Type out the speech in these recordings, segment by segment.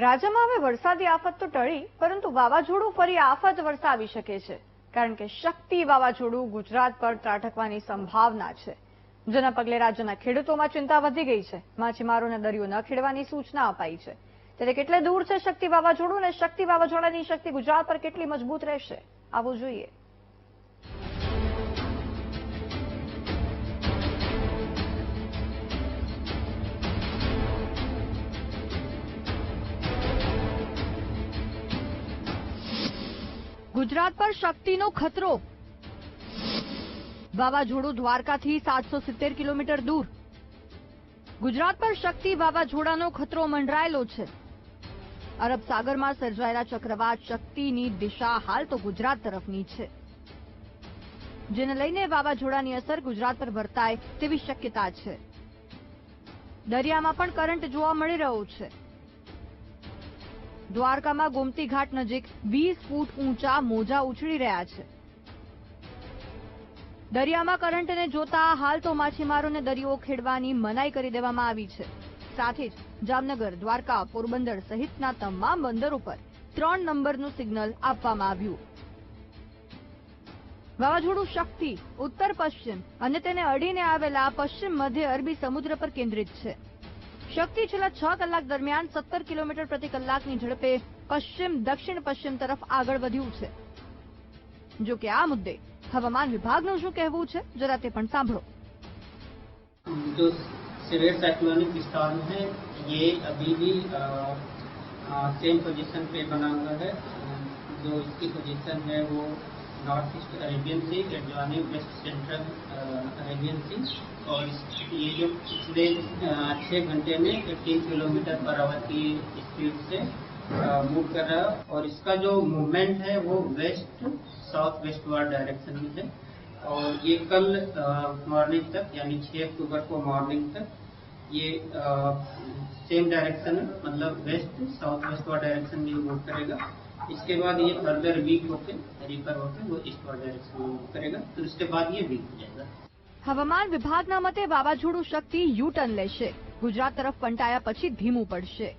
રાજ્યમાં હવે વરસાદી આફત તો ટળી, પરંતુ વાવાઝોડું ફરી આફત વરસાવી શકે છે, કારણ કે શક્તિ વાવાઝોડું ગુજરાત પર ત્રાટકવાની સંભાવના છે. જેના પગલે રાજ્યના ખેડૂતોમાં ચિંતા વધી ગઈ છે. માછીમારોને દરિયો ન ખેડવાની સૂચના અપાઈ છે. ત્યારે કેટલે દૂર છે શક્તિ વાવાઝોડું અને શક્તિ વાવાઝોડાની શક્તિ ગુજરાત પર કેટલી મજબૂત રહેશે? આવું જોઈએ. ગુજરાત પર શક્તિનો ખતરો. વાવાઝોડું દ્વારકાથી સાતસો સિત્તેર કિલોમીટર દૂર. ગુજરાત પર શક્તિ વાવાઝોડાનો ખતરો મંડરાયેલો છે. અરબ સાગરમાં સર્જાયેલા ચક્રવાત શક્તિની દિશા હાલ તો ગુજરાત તરફની છે. જેને લઈને વાવાઝોડાની અસર ગુજરાત પર વર્તાય તેવી શક્યતા છે. દરિયામાં પણ કરંટ જોવા મળી રહ્યો છે. દ્વારકામાં ગોમતી ઘાટ નજીક વીસ ફૂટ ઊંચા મોજા ઉછળી રહ્યા છે. દરિયામાં કરંટને જોતા હાલ તો માછીમારોને દરિયો ખેડવાની મનાઈ કરી દેવામાં આવી છે. સાથે જ જામનગર, દ્વારકા, પોરબંદર સહિતના તમામ બંદર ઉપર ત્રણ નંબરનું સિગ્નલ આપવામાં આવ્યું. વાવાઝોડું શક્તિ ઉત્તર પશ્ચિમ અને તેને અડીને આવેલા પશ્ચિમ મધ્ય અરબી સમુદ્ર પર કેન્દ્રિત છે. શક્તિ છેલ્લા છ કલાક દરમિયાન સત્તર કિલોમીટર પ્રતિ કલાકની ઝડપે પશ્ચિમ દક્ષિણ પશ્ચિમ તરફ આગળ વધ્યું છે જો કે આ મુદ્દે હવામાન વિભાગનું શું કહેવું છે જરા તે પણ સાંભળો जो सिवियर साइक्लोनिक स्टॉर्म है ये अभी भी सेम पोजीशन पे बना हुआ है जो इसकी पोजीशन है वो north east Arabian sea adjoining west central Arabian sea. और ये जो पिछले छः घंटे में 15 किलोमीटर पर आवर की स्पीड से मूव कर रहा है। और इसका जो मूवमेंट है वो west south waste ward direction में है। और ये कल मॉर्निंग तक यानी 6 अक्टूबर को मॉर्निंग तक ये आ, सेम डायरेक्शन मतलब west south waste ward direction में मूव करेगा। इसके बाद ये फर्दर वीक होके रिपर होके वो ईस्ट वार्ड डायरेक्शन में मूव करेगा फिर उसके बाद ये वीक हो जाएगा હવામાન વિભાગના મતે વાવાઝોડું શક્તિ યુ ટર્ન લેશે ગુજરાત તરફ પંટાયા પછી ધીમું પડશે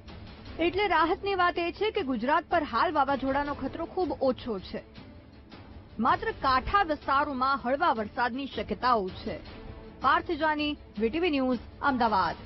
એટલે રાહતની વાત એ છે કે ગુજરાત પર હાલ વાવાઝોડાનો ખતરો ખૂબ ઓછો છે માત્ર કાંઠા વિસ્તારોમાં હળવા વરસાદની શક્યતાઓ છે પાર્થ જાની વીટીવી ન્યૂઝ અમદાવાદ